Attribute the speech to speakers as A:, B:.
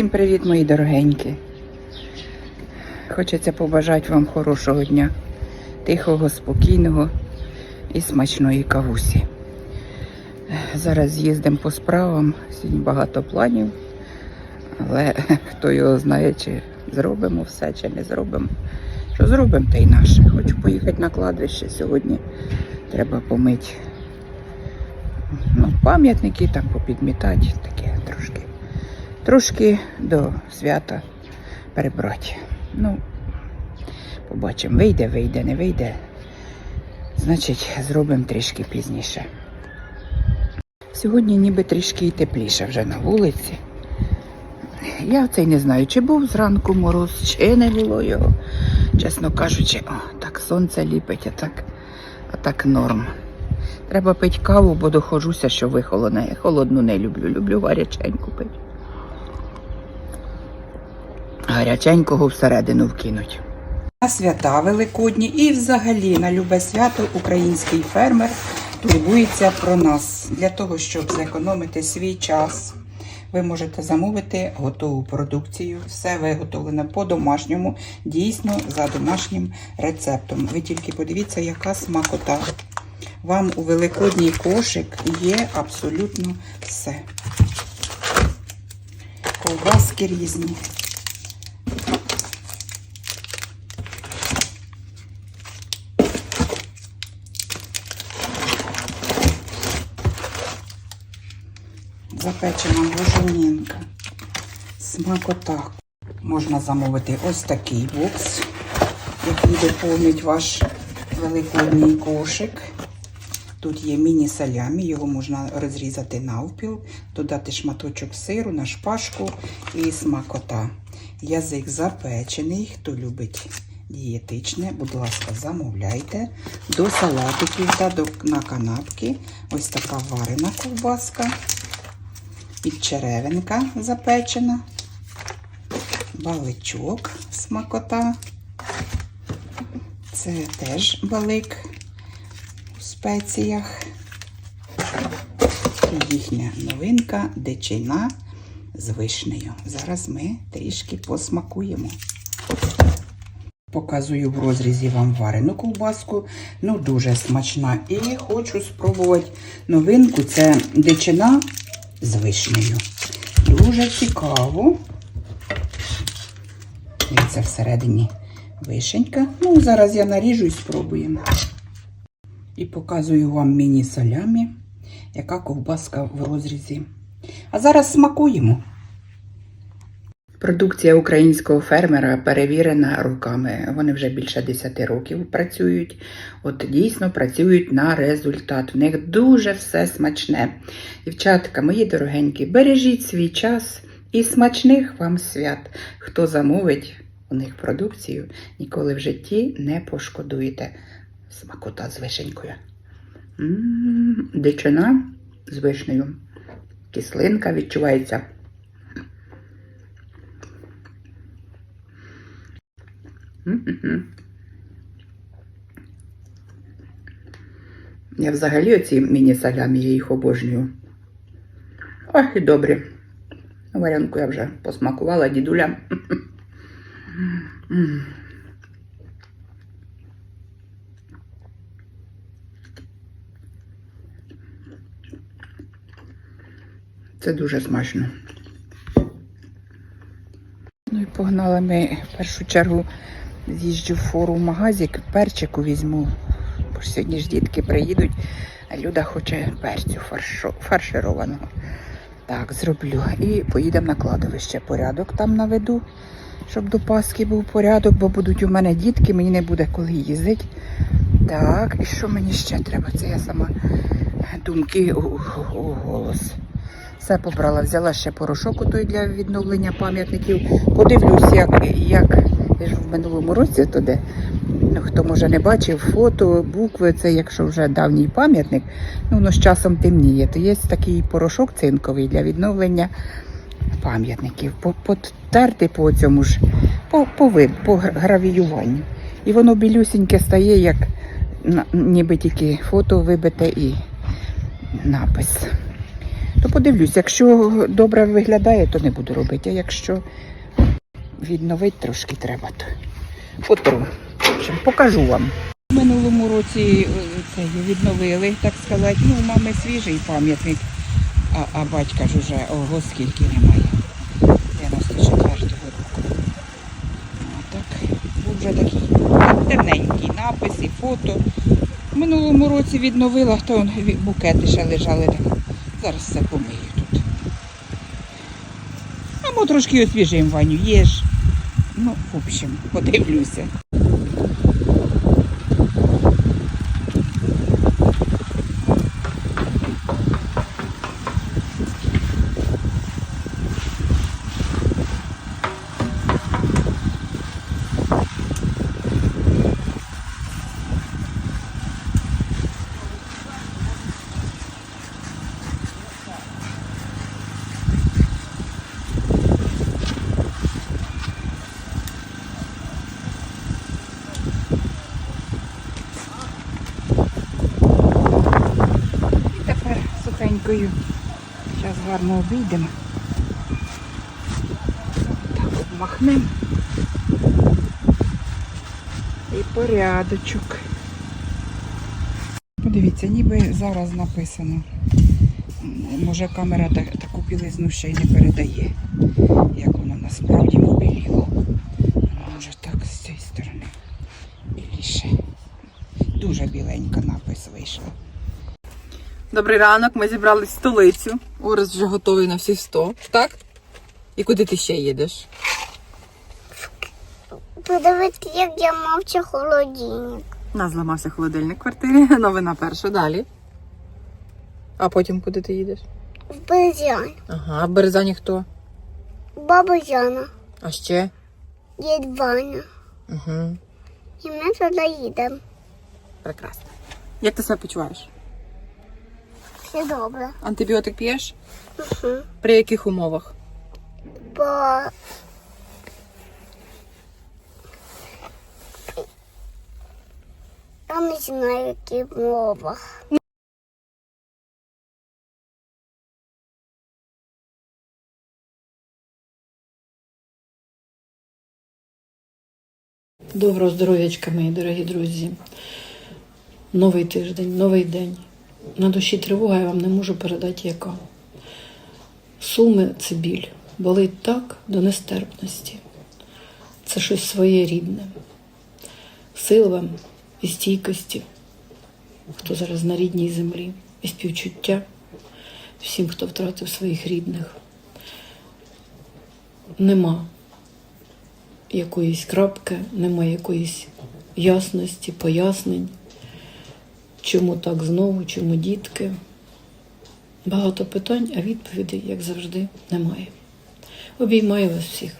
A: Всім привіт, мої дорогенькі. Хочеться побажати вам хорошого дня, тихого, спокійного і смачної кавусі. Зараз їздимо по справам, сьогодні багато планів, але хто його знає, чи зробимо все, чи не зробимо. Що зробимо, те й наше. Хочу поїхати на кладбище сьогодні. Треба помити ну, пам'ятники, там попідмітати, таке трошки. Трошки до свята перебрати. Ну, побачимо, вийде, вийде, не вийде. Значить, зробимо трішки пізніше. Сьогодні ніби трішки і тепліше вже на вулиці. Я це й не знаю, чи був зранку мороз, чи не було його. Чесно кажучи, о, так сонце ліпить, а так, а так норм. Треба пити каву, бо доходжуся, що вихолоне. Холодну не люблю, люблю гаряченьку пити. Гаряченького всередину вкинуть. На свята великодні і взагалі на любе свято український фермер турбується про нас для того, щоб зекономити свій час. Ви можете замовити готову продукцію, все виготовлено по-домашньому, дійсно за домашнім рецептом. Ви тільки подивіться, яка смакота. Вам у великодній кошик є абсолютно все. Ковбаски різні. Запечена боженінка. Смакота. Можна замовити ось такий бокс, який доповнить ваш великодній кошик. Тут є міні-салямі, його можна розрізати навпіл, додати шматочок сиру на шпажку і смакота. Язик запечений, хто любить дієтичне, будь ласка, замовляйте. До салатиків та до, на канапки. Ось така варена ковбаска, підчеревинка запечена, баличок смакота. Це теж балик у спеціях. І їхня новинка дичина з вишнею. Зараз ми трішки посмакуємо. Показую в розрізі вам варену ковбаску. Ну, дуже смачна. І хочу спробувати новинку. Це дичина з вишнею. Дуже цікаво. Це всередині вишенька. Ну, зараз я наріжу і спробуємо. І показую вам міні-салямі, яка ковбаска в розрізі. А зараз смакуємо. Продукція українського фермера перевірена руками. Вони вже більше 10 років працюють. От дійсно працюють на результат. В них дуже все смачне. Дівчатка, мої дорогенькі, бережіть свій час і смачних вам свят. Хто замовить у них продукцію, ніколи в житті не пошкодуєте. Смакота з вишенькою. М, Дичина з вишнею. Кислинка відчувається. Я взагалі оці міні-салямі, я їх обожнюю. Ой, і добрі. Варянку я вже посмакувала, дідуля. Це дуже смачно. Погнали ми в першу чергу з'їжджу в фору в магазик, перчику візьму. Бо сьогодні ж дітки приїдуть, а Люда хоче перцю фаршированого. Так, зроблю. І поїдемо на кладовище. Порядок там наведу, щоб до Пасхи був порядок, бо будуть у мене дітки, мені не буде коли їздити. Так, і що мені ще треба? Це я сама думки у голос. Все побрала, взяла ще порошок той для відновлення пам'ятників. Подивлюсь, як, як я ж в минулому році туди. Ну, хто може не бачив фото, букви, це якщо вже давній пам'ятник, ну воно з часом темніє. То є такий порошок цинковий для відновлення пам'ятників. По- Потерти по цьому ж, по, по, вид, по гравіюванню. І воно білюсіньке стає, як ніби тільки фото вибите і напис. То подивлюсь, якщо добре виглядає, то не буду робити. А якщо відновити трошки треба, то потру. Покажу вам. В минулому році е, це відновили, так сказати. Ну, у мами свіжий пам'ятник, а, а батька ж уже ого скільки немає. 94-го року. А так, був вже такий темненький напис і фото. В минулому році відновила, то букети ще лежали. там. Зараз все помию тут. А ми трошки освіжимо Ваню, є. Ну, в общем, подивлюся. І тепер сухенькою. Зараз гарно обійдемо. Так, обмахнемо. І порядочок. Подивіться, ніби зараз написано. Може камера таку білизну ще й не передає, як воно насправді побіліло. Може так з цієї сторони. Біліше. Дуже біленька напис вийшла.
B: Добрий ранок, ми зібрались в столицю. Орес вже готовий на всі 100, так? І куди ти ще їдеш?
C: Подивитися, як я мовчу холодильник.
B: У нас зламався холодильник в квартирі, новина перша, далі. А потім куди ти їдеш?
C: В Березян.
B: Ага, а в Березані хто?
C: Баба Яна,
B: А ще?
C: дід Ваня.
B: Угу.
C: І ми туди їдемо.
B: Прекрасно. Як ти себе почуваєш?
C: Все добре.
B: Антибіотик п'єш?
C: Угу.
B: При яких умовах?
C: Бо я не знаю, які в мовах.
D: Доброго здоров'ячка, мої дорогі друзі. Новий тиждень, новий день. На душі тривога, я вам не можу передати яка. Суми це біль. Болить так до нестерпності. Це щось своєрідне. Сил вам і стійкості, хто зараз на рідній землі, і співчуття всім, хто втратив своїх рідних. Нема якоїсь крапки, немає якоїсь ясності, пояснень, чому так знову, чому дітки. Багато питань, а відповідей, як завжди, немає. Обіймаю вас всіх.